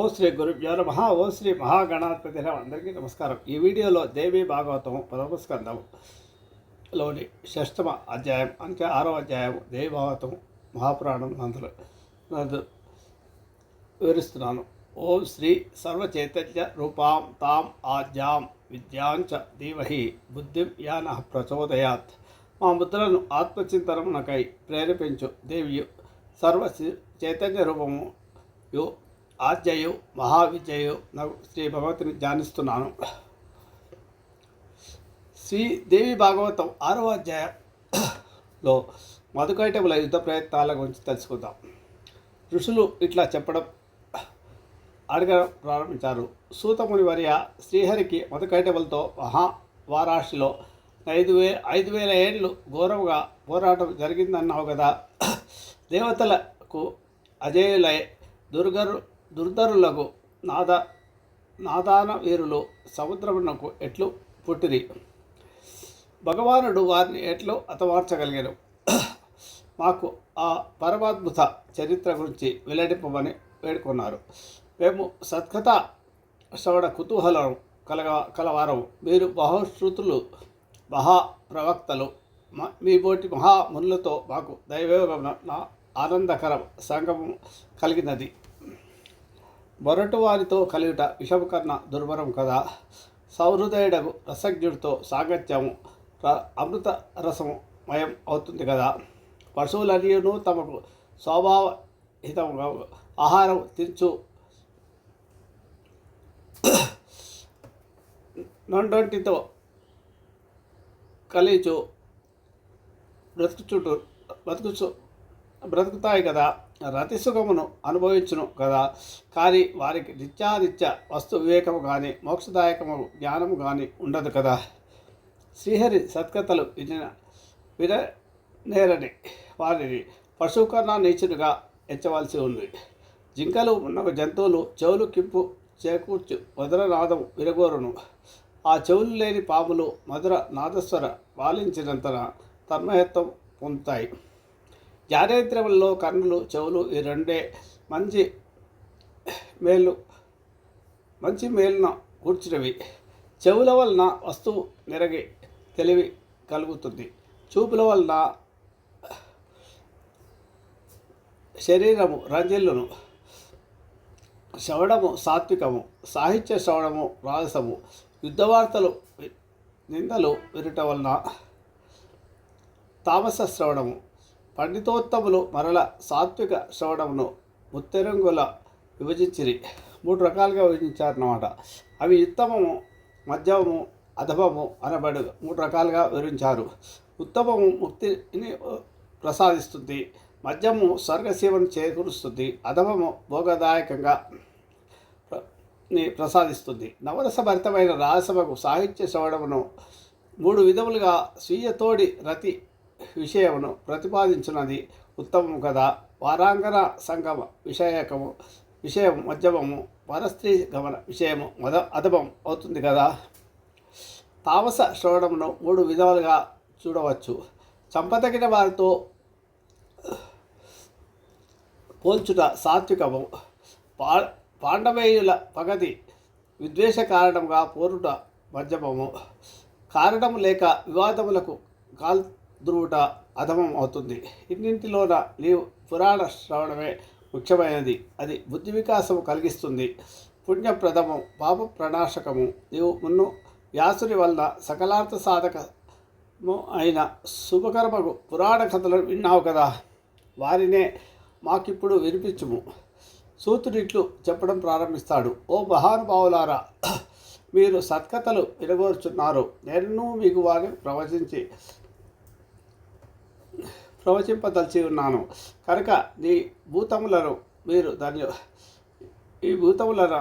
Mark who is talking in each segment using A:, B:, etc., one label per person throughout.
A: ఓ శ్రీ గురుభ్యో నమ. ఓ శ్రీ మహాగణాధిపతి. అందరికీ నమస్కారం. ఈ వీడియోలో దేవి భాగవతం పరమస్కందం లోని షష్టమ అధ్యాయం అంటే ఆరో అధ్యాయం దేవి భాగవతం మహాపురాణం నందులు నందు వివరిస్తున్నాను. ఓం శ్రీ సర్వచైతన్య రూపాం తాం ఆద్యాం విద్యాంచ ధీమహి బుద్ధిం యాన ప్రచోదయాత్. మా ముద్రలను ఆత్మచింతనమునకై ప్రేరేపించు దేవియు. సర్వ చైతన్య రూపము యు ఆద్యయు మహావిజయం నాకు శ్రీ భగవతిని ధ్యానిస్తున్నాను. శ్రీ దేవి భాగవతం ఆరవ అధ్యాయంలో మధుకైటముల యుద్ధ ప్రయత్నాల గురించి తెలుసుకుందాం. ఋషులు ఇట్లా చెప్పడం అడగడం ప్రారంభించారు. సూతముని వర్య శ్రీహరికి మధుకైటములతో మహావారాషిలో ఐదు వే ఐదు వేల ఏళ్ళు ఘోరముగా పోరాటం జరిగిందన్నావు కదా. దేవతలకు అజేయులై దుర్గరు దుర్ధరులకు నాద నాదాన వీరులు సముద్రమునకు ఎట్లు పుట్టిరి? భగవానుడు వారిని ఎట్లు అతమార్చగలిగారు మాకు ఆ పరమాద్భుత చరిత్ర గురించి వెల్లడింపమని వేడుకున్నారు. మేము సత్కథ శ్రవణ కుతూహలం కలగ కలవారం మీరు బహుశ్రుతులు మహా ప్రవక్తలు మ- మీ బోటి మహామునులతో మాకు దైవయోగం నా ఆనందకర సంగమం కలిగినది. మొరటు వారితో కలియుట విషము దుర్భరం కదా. సౌహృదయుడకు రసజ్ఞుడితో సాగత్యము అమృత రసము మయం అవుతుంది కదా. పశువులన్నీను తమకు స్వభావహితముగా ఆహారం తించు నొండొంటితో కలిచు బ్రతుకుచుంటు బ్రతుకుచు బ్రతుకుతాయి కదా. రతిసుగమును అనుభవించును కదా. కానీ వారికి నిత్యానిత్య వస్తు వివేకము కానీ మోక్షదాయకము జ్ఞానము కానీ ఉండదు కదా. శ్రీహరి సత్కథలు విన విననేరని వారిని పశువు కన్నా ఎంచవలసి ఉంది. జింకలు ఉన్న జంతువులు చెవులు కింపు చేకూర్చు మధురనాదం విరగోరును. ఆ చెవులు లేని పాములు మధుర నాదస్వర పాలించినంతన తన్మయత్వం పొందుతాయి. జ్ఞానేంద్రియములలో కన్నులు చెవులు ఈ రెండే మంచి మేలు మంచి మేలున కూర్చున్నవి చెవుల వలన వస్తువు నిరగి తెలివి కలుగుతుంది. చూపుల వలన శరీరము రంజిల్లును. శ్రవణము సాత్వికము సాహిత్య శ్రవణము రాజసము. యుద్ధవార్తలు వార్తలు నిందలు వినుట వలన తామస శ్రవణము పండితోత్తములు మరల సాత్విక శ్రవణమును ముత్తెరంగుల విభజించిరి. మూడు రకాలుగా విభజించారన్నమాట. అవి ఉత్తమము మధ్యమము అధమము అనబడు మూడు రకాలుగా వివరించారు. ఉత్తమము ముక్తిని ప్రసాదిస్తుంది మద్యము స్వర్గసీమను చేకూరుస్తుంది అధమము భోగదాయకంగా ని ప్రసాదిస్తుంది. నవరసభరితమైన రాసమకు సాహిత్య శ్రవణమును మూడు విధములుగా స్వీయ తోడి రతి విషయమును ప్రతిపాదించినది ఉత్తమము కదా? వారాంగన సంగమ విషయకము విషయం మధ్యమము పరస్త్రీ గమన విషయము మద అధమం అవుతుంది కదా? తామస శ్రవణమును మూడు విధాలుగా చూడవచ్చు. చంపదగిన వారితో పోల్చుట సాత్వికము. పా పాండవేయుల పగతి విద్వేష కారణంగా పోరుట మధ్యమము. కారణము లేక వివాదములకు కాల్ ధృవుట అధమం అవుతుంది. ఇన్నింటిలోన? నీ పురాణ శ్రవణమే ముఖ్యమైనది. అది బుద్ధి వికాసము కలిగిస్తుంది. పుణ్యప్రదము పాప ప్రణాశకము నీవు మున్ను వ్యాసుని వలన సకలార్థ సాధకము అయిన శుభకర్మకు పురాణ కథలు విన్నావు కదా? వారినే మాకిప్పుడు వినిపించుము. సూతుడిట్లు చెప్పడం ప్రారంభిస్తాడు. ఓ మహానుభావులారా మీరు సత్కథలు వినగోరుచున్నారు. నేను మీకు వారిని ప్రవచించి ప్రవచింపదలిచి ఉన్నాను కనుక నీ భూతములను మీరు ధన్యు ఈ భూతములను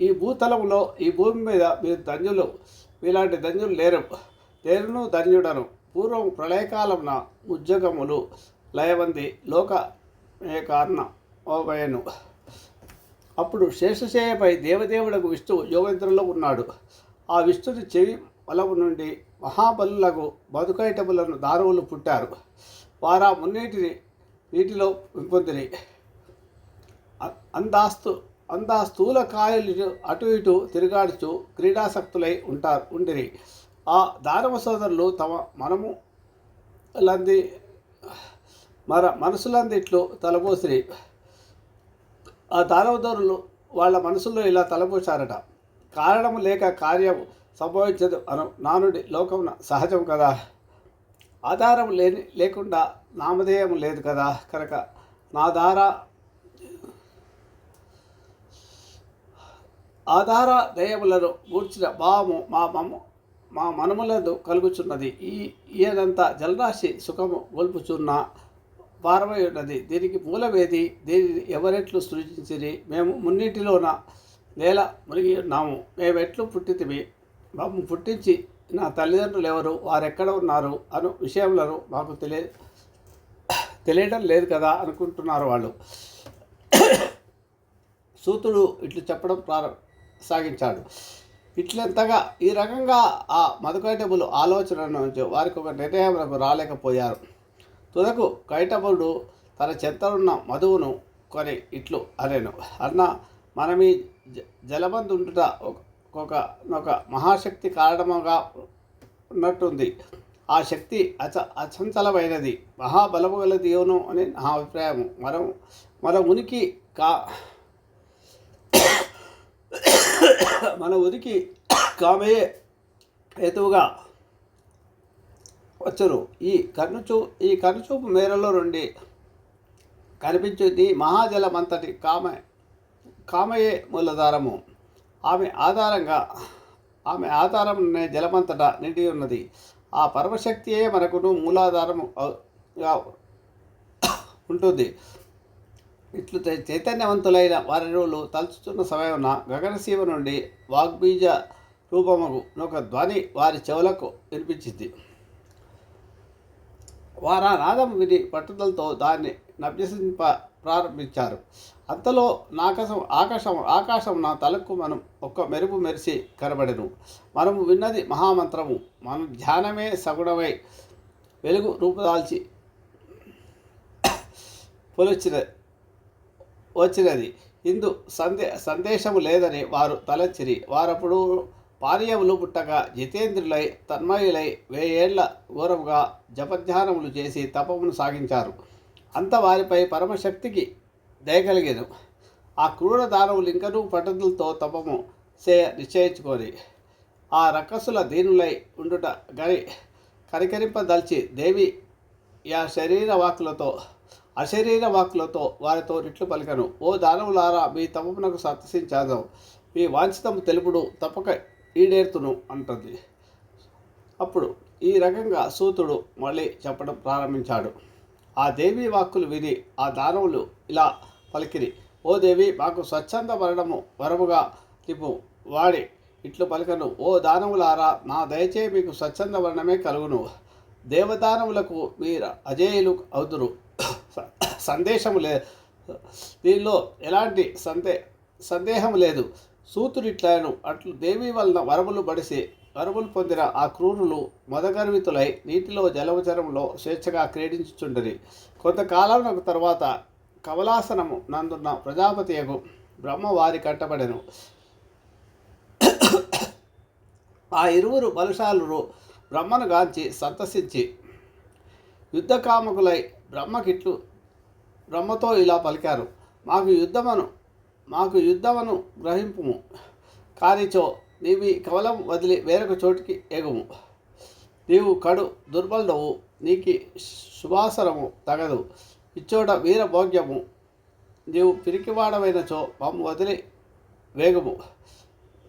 A: ఈ భూతలంలో ఈ భూమి మీద మీరు ధన్యులు మీలాంటి ధన్యులు లేరు. లేరును ధన్యుడను. పూర్వం ప్రళయకాలమున ఉద్యోగములు లయవంది లోక కారణం ఓవయను అప్పుడు శేషశేయపై దేవదేవుడకు విష్ణు యోగేంద్రంలో ఉన్నాడు. ఆ విష్ణుని చెవి బలము నుండి మహాబలులకు బతుకైటములను దారువులు పుట్టారు. వారా మున్నీటిని నీటిలో పొందిరి అందాస్తు అందా స్థూల కాయలు అటు ఇటు తిరుగాడుచు క్రీడాసక్తులై ఉంటారు ఉండిరి. ఆ దానవ సోదరులు తమ మనము లంది మన మనసులందిట్లు తలపోసిరి ఆ దానవదరులు వాళ్ళ మనసులో ఇలా తలపోసారట కారణము లేక కార్యం సంభవించదు. అను నానుడి లోకమున సహజం కదా. ఆధారం లేని లేకుండా నామధేయం లేదు కదా. కనుక నా ద్వారా ఆధార దయములను మూర్చిన భావము మా మమ్మ మా మనములందు కలుగుచున్నది. ఈ ఈయనంతా జలరాశి సుఖము గొల్పుచున్న పారమై ఉన్నది. దీనికి మూలమేది? దీనిని ఎవరెట్లు సృజించిరి? మేము మున్నిటిలోన నేల మునిగి ఉన్నాము. మేమెట్లు పుట్టితిమి? మమ్ము పుట్టించి నా తల్లిదండ్రులు ఎవరు వారెక్కడ ఉన్నారు అను విషయంలో మాకు తెలియ తెలియడం లేదు కదా అనుకుంటున్నారు వాళ్ళు. సూతుడు ఇట్లు చెప్పడం ప్రారంభ సాగించాడు. ఇట్లంతగా ఈ రకంగా ఆ మధుకైటబులు ఆలోచన నుంచి వారికి ఒక నిర్ణయంలో రాలేకపోయారు. తుదకు కైటబుడు తన చెంతనున్న మధువును కొని ఇట్లు అనేను. అన్న మనం ఈ జ- జలబందుండుట ఒక ఒక మహాశక్తి కారణముగా ఉన్నట్టుంది. ఆ శక్తి అచ అచంచలమైనది. మహాబలము గల దేవును అని నా అభిప్రాయం మనం మన ఉనికి కా మన ఉనికి కామయే హేతువుగా వచ్చును ఈ కన్నుచూ ఈ కన్నుచూపు మేరలో నుండి కనిపించేది మహాజలమంతటి కామ కామయే మూలధారము. ఆమె ఆధారంగా ఆమె ఆధారం జలమంతటా నిండి ఉన్నది. ఆ పరమశక్తియే మనకును మూలాధారము ఉంటుంది. ఇట్లు చైతన్యవంతులైన చైతన్యవంతులైన వారిరువులు తలుచుతున్న సమయమున గగనసీమ నుండి వాగ్బీజ రూపముగు ఒక ధ్వని వారి చెవులకు వినిపించింది. వారు ఆ నాదం విని పట్టుదలతో దాన్ని నభ్యసింప ప్రారంభించారు. అంతలో నాకసం ఆకాశం ఆకాశం నా తలకు మనం ఒక్క మెరుపు మెరిసి కనబడెను. మనము విన్నది మహామంత్రము. మన ధ్యానమే సగుణమై వెలుగు రూపుదాల్చి పొలిచిన వచ్చినది. ఇందు సందే సందేశము లేదని వారు తలంచిరి. వారప్పుడు పానీయములు పుట్టగా జితేంద్రులై తన్మయులై వేయేళ్ళ ఘోరముగా జపధ్యానములు చేసి తపమును సాగించారు. అంత వారిపై పరమశక్తికి దయగలిగేను ఆ క్రూర దానవులు ఇంకనూ పట్టుదలతో తపము చే నిశ్చయించుకొని ఆ రక్కసుల దీనులై ఉండుట గని కరికరింపదల్చి దేవి యా శరీర వాక్కులతో అశరీర వాక్కులతో వారితో నిట్లు పలికను. ఓ దానవులారా మీ తపమునకు సత్సించాదాం మీ వాంఛితము తెలుపుడు తప్పక ఈడేర్తును అంటుంది. అప్పుడు ఈ రకంగా సూతుడు మళ్ళీ చెప్పడం ప్రారంభించాడు. ఆ దేవి వాక్కులు విని ఆ దానవులు ఇలా పలికిరి. ఓ దేవి మాకు స్వచ్ఛంద మరణము వరముగా నిపు వాడి ఇట్లు పలికను. ఓ దానవులారా నా దయచే మీకు స్వచ్ఛంద వర్ణమే కలుగును. దేవదానవులకు మీరు అజేయులు అవుతురు సందేశము లే దీనిలో ఎలాంటి సందే సందేహం లేదు. సూతుడిట్లాను అట్లు దేవి వలన వరములు బడిసి వరములు పొందిన ఆ క్రూరులు మదగర్వితులై నీటిలో జలవచరంలో స్వేచ్ఛగా క్రీడించుచుండరి. కొంతకాలం తర్వాత కమలాసనము నందున్న ప్రజాపతియకు బ్రహ్మ వారి కట్టబడెను. ఆ ఇరువురు బలశాలు బ్రహ్మను గాంచి సంతసించి యుద్ధకామకులై బ్రహ్మకిట్లు బ్రహ్మతో ఇలా పలికారు. మాకు యుద్ధమను మాకు యుద్ధమను గ్రహింపుము. కానిచో నీవి కవలం వదిలి వేరొక చోటికి ఎగుము. నీవు కడు దుర్బలుడవు నీకి శుభాసరము తగదు. ఇచ్చోట వీరభోగ్యము నీవు పిరికివాడమైనచో మమ్ము వదిలి వేగము.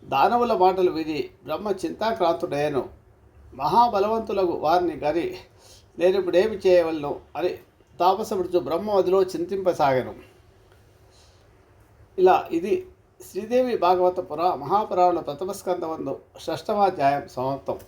A: దానవుల మాటలు విని బ్రహ్మ చింతాక్రాంతుడయ్యను. మహాబలవంతులకు వారిని గని నేను ఇప్పుడేమి చేయవలను అని తాపసపడుచు బ్రహ్మ వదిలో చింతింపసాగను. ఇలా ఇది శ్రీదేవి భాగవత పుర మహాపురాణ ప్రథమ స్కందవందు షష్టమాధ్యాయం సమాప్తం.